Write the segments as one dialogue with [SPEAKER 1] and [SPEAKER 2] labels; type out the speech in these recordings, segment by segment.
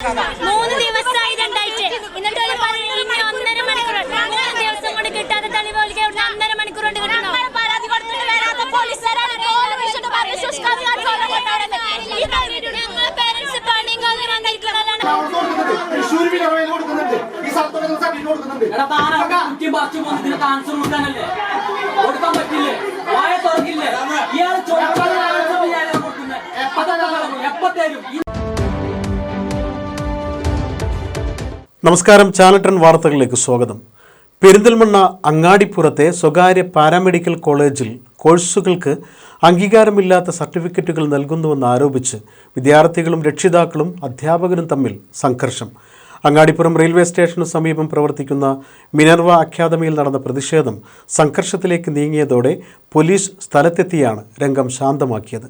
[SPEAKER 1] മൂന്ന് ദിവസമായി രണ്ടാഴ്ച. എന്നിട്ട് ഒരു പറയുന്നത് ഒന്നര മണിക്കൂർ. മൂന്ന് ദിവസം കൊണ്ട് കിട്ടാത്ത തെളിവുകൾക്ക് ഇവിടുന്ന് ഒന്നര മണിക്കൂർ കൊണ്ട് കിട്ടണോ? പരാതി കൊടുത്തിട്ട് വരാത്ത പോലീസുകാരാണ്.
[SPEAKER 2] നമസ്കാരം ചാനട്ടൺ വാർത്തകളിലേക്ക് സ്വാഗതം. പെരിന്തൽമണ്ണ അങ്ങാടിപ്പുറത്തെ സ്വകാര്യ പാരാമെഡിക്കൽ കോളേജിൽ കോഴ്സുകൾക്ക് അംഗീകാരമില്ലാത്ത സർട്ടിഫിക്കറ്റുകൾ നൽകുന്നുവെന്ന് ആരോപിച്ച് വിദ്യാർത്ഥികളും രക്ഷിതാക്കളും അധ്യാപകരും തമ്മിൽ സംഘർഷം. അങ്ങാടിപ്പുറം റെയിൽവേ സ്റ്റേഷന് സമീപം പ്രവർത്തിക്കുന്ന മിനർവ അക്കാദമിയിൽ നടന്ന പ്രതിഷേധം സംഘർഷത്തിലേക്ക് നീങ്ങിയതോടെ പോലീസ് സ്ഥലത്തെത്തിയാണ് രംഗം ശാന്തമാക്കിയത്.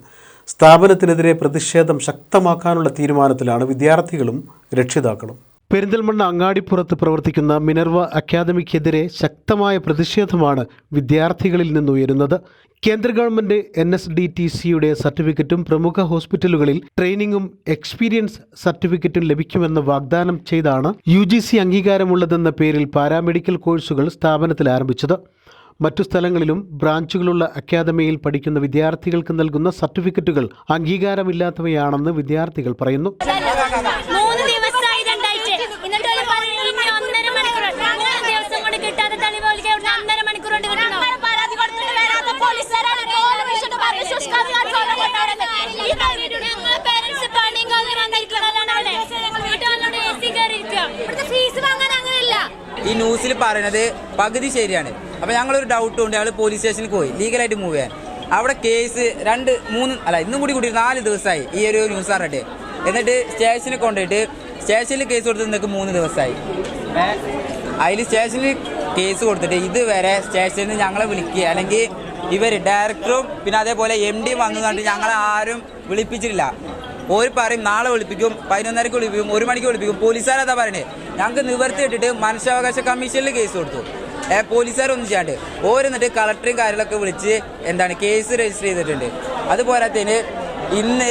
[SPEAKER 2] സ്ഥാപനത്തിനെതിരെ പ്രതിഷേധം ശക്തമാക്കാനുള്ള തീരുമാനത്തിലാണ് വിദ്യാർത്ഥികളും രക്ഷിതാക്കളും. പെരിന്തൽമണ്ണ അങ്ങാടിപ്പുറത്ത് പ്രവർത്തിക്കുന്ന മിനർവ അക്കാദമിക്കെതിരെ ശക്തമായ പ്രതിഷേധമാണ് വിദ്യാർത്ഥികളിൽ നിന്നുയരുന്നത്. കേന്ദ്ര government N S D T സിയുടെ സർട്ടിഫിക്കറ്റും പ്രമുഖ ഹോസ്പിറ്റലുകളിൽ ട്രെയിനിങ്ങും എക്സ്പീരിയൻസ് സർട്ടിഫിക്കറ്റും ലഭിക്കുമെന്ന് വാഗ്ദാനം ചെയ്താണ് യു ജി സി അംഗീകാരമുള്ളതെന്ന പേരിൽ പാരാമെഡിക്കൽ കോഴ്സുകൾ സ്ഥാപനത്തിൽ ആരംഭിച്ചത്. മറ്റു സ്ഥലങ്ങളിലും ബ്രാഞ്ചുകളുള്ള അക്കാദമിയിൽ പഠിക്കുന്ന വിദ്യാർത്ഥികൾക്ക് നൽകുന്ന സർട്ടിഫിക്കറ്റുകൾ അംഗീകാരമില്ലാത്തവയാണെന്ന് വിദ്യാർത്ഥികൾ പറയുന്നു
[SPEAKER 1] മൂന്ന് ദിവസമായി രണ്ടാഴ്ച എന്നിട്ട് ഒരു പറഞ്ഞു ഇനി ഒന്നര മണിക്കൂർ മൂന്ന് ദിവസം കൊണ്ട് കിട്ടാത്ത തെളിവുകൾക്ക് ഇവിടുന്ന് ഒന്നര മണിക്കൂർ കൊണ്ട് കിട്ടണോ പരാതി കൊടുത്തിട്ട് വരാത്ത പോലീസുകാരാണ് ഓരോ വിളിച്ചിട്ട് പറയും ശുഷ്കാന്തികാർ ചോദ്യം കൊണ്ടാടുന്നത് ഞങ്ങളെ പേരൻസ് പണിയും കാര്യം വന്നിരിക്കണല്ലാണ് അവിടെ വീട്ടുകാരോട് എ സി കയറിയിരിക്കുക ഇവിടുത്തെ ഫീസ് വാങ്ങാൻ അങ്ങനെയില്ല
[SPEAKER 3] ഈ ന്യൂസിൽ പറയുന്നത് പകുതി ശരിയാണ്. അപ്പോൾ ഞങ്ങളൊരു ഡൗട്ട് ഉണ്ട്. ഞങ്ങൾ പോലീസ് സ്റ്റേഷനിൽ പോയി. ലീഗലായിട്ട് മൂവ് ചെയ്യാൻ. അവിടെ കേസ് രണ്ട് മൂന്ന് അല്ല ഇന്നും കൂടി കൂടി നാല് ദിവസമായി ഈ ഒരു ന്യൂസ് അറിഞ്ഞിട്ട് എന്നിട്ട് സ്റ്റേഷനിൽ കൊണ്ടുപോയിട്ട് സ്റ്റേഷനിൽ കേസ് കൊടുത്ത് നിങ്ങൾക്ക് മൂന്ന് ദിവസമായി. അതിൽ സ്റ്റേഷനിൽ കേസ് കൊടുത്തിട്ട് ഇതുവരെ സ്റ്റേഷനിൽ ഞങ്ങളെ വിളിക്കുക അല്ലെങ്കിൽ ഇവർ ഡയറക്ടറും പിന്നെ അതേപോലെ എം ഡിയും വന്നു കണ്ടിട്ട് ഞങ്ങളെ ആരും വിളിപ്പിച്ചിട്ടില്ല. ഒരു പറയും നാളെ വിളിപ്പിക്കും പതിനൊന്നരക്ക് വിളിപ്പിക്കും ഒരു മണിക്ക് വിളിപ്പിക്കും. പോലീസുകാരതാ പറയണേ. ഞങ്ങൾക്ക് നിവർത്തി ഇട്ടിട്ട് മനുഷ്യാവകാശ കമ്മീഷനിൽ കേസ് കൊടുത്തു. പോലീസുകാരൊന്നും ചെയ്യാണ്ട്. ഓരോന്നിട്ട് കളക്ടറും കാര്യങ്ങളൊക്കെ വിളിച്ച് എന്താണ് കേസ് രജിസ്റ്റർ ചെയ്തിട്ടുണ്ട്. അതുപോലത്തേന് ഇന്ന്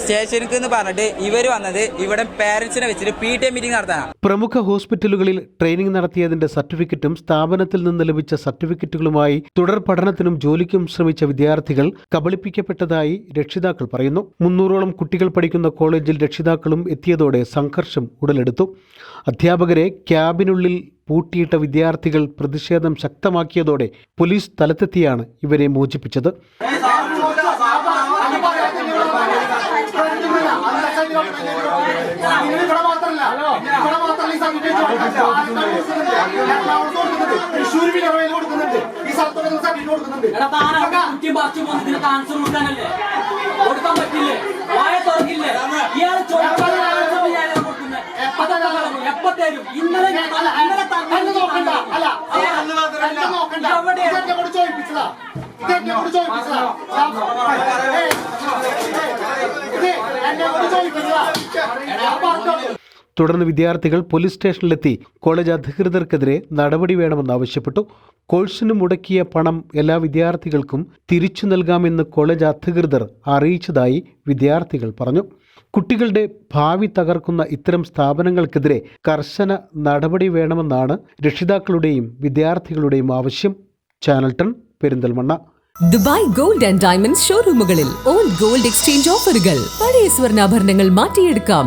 [SPEAKER 3] സ്റ്റേഷനിൽ എന്ന് പറഞ്ഞിട്ട് ഇവർ വന്നത് ഇവിടെ പേരൻസിനെ വെച്ചിട്ട് പി ടി എ മീറ്റിംഗ് നടത്താനാണ്
[SPEAKER 2] പ്രമുഖ ഹോസ്പിറ്റലുകളിൽ ട്രെയിനിങ് നടത്തിയതിന്റെ സർട്ടിഫിക്കറ്റും സ്ഥാപനത്തിൽ നിന്ന് ലഭിച്ച സർട്ടിഫിക്കറ്റുകളുമായി തുടർ പഠനത്തിനും ജോലിക്കും ശ്രമിച്ച വിദ്യാർത്ഥികൾ കബളിപ്പിക്കപ്പെട്ടതായി രക്ഷിതാക്കൾ പറയുന്നു. മുന്നൂറോളം കുട്ടികൾ പഠിക്കുന്ന കോളേജിൽ രക്ഷിതാക്കളും എത്തിയതോടെ സംഘർഷം ഉടലെടുത്തു. അധ്യാപകരെ ക്യാബിനുള്ളിൽ പൂട്ടിയിട്ട വിദ്യാർത്ഥികൾ പ്രതിഷേധം ശക്തമാക്കിയതോടെ പോലീസ് സ്ഥലത്തെത്തിയാണ് ഇവരെ മോചിപ്പിച്ചത്.
[SPEAKER 4] നിങ്ങൾ ഇവിടെ മാത്രമല്ല ഇവിടെ മാത്രമല്ല ഈ സർട്ടിഫിക്കറ്റ് തൃശ്ശൂർ വിലവയിൽ കൊടുക്കുന്നുണ്ട് ഈ സ്ഥലത്തൊക്കെ സർട്ടിഫിക്കറ്റ് കൊടുക്കുന്നുണ്ട്
[SPEAKER 5] ആൻസർ കൊടുക്കാനല്ലേ കൊടുക്കാൻ പറ്റില്ലേ വായ തുറക്കില്ലേ ഇയാൾ എപ്പോ തരാം ഇന്നലെ ഇന്നലെ
[SPEAKER 4] എന്നെ നോക്കണ്ട അല്ല നോക്കണ്ട ചോദിപ്പിച്ചതാ ചോദിപ്പിച്ചതാ ഏയ്, ഇത് എന്നെ കൂടെ ചോദിപ്പിച്ചതാ ഞാൻ പറഞ്ഞു
[SPEAKER 2] തുടർന്ന് വിദ്യാർത്ഥികൾ പോലീസ് സ്റ്റേഷനിലെത്തി. കോളേജ് അധികൃതർക്കെതിരെ നടപടി വേണമെന്നാവശ്യപ്പെട്ടു കോഴ്സിന് മുടക്കിയ പണം എല്ലാ വിദ്യാർത്ഥികൾക്കും തിരിച്ചു നൽകാമെന്ന് കോളേജ് അധികൃതർ അറിയിച്ചതായി വിദ്യാർത്ഥികൾ പറഞ്ഞു. കുട്ടികളുടെ ഭാവി തകർക്കുന്ന ഇത്തരം സ്ഥാപനങ്ങൾക്കെതിരെ കർശന നടപടി വേണമെന്നാണ് രക്ഷിതാക്കളുടെയും വിദ്യാർത്ഥികളുടെയും ആവശ്യം. Channel ten Perinthalmanna.
[SPEAKER 6] Dubai gold and diamond ഷോറൂമുകളിൽ old gold exchange ഓഫറുകൾ. പഴയ സ്വർണാഭരണങ്ങൾ മാറ്റിയെടുക്കാം.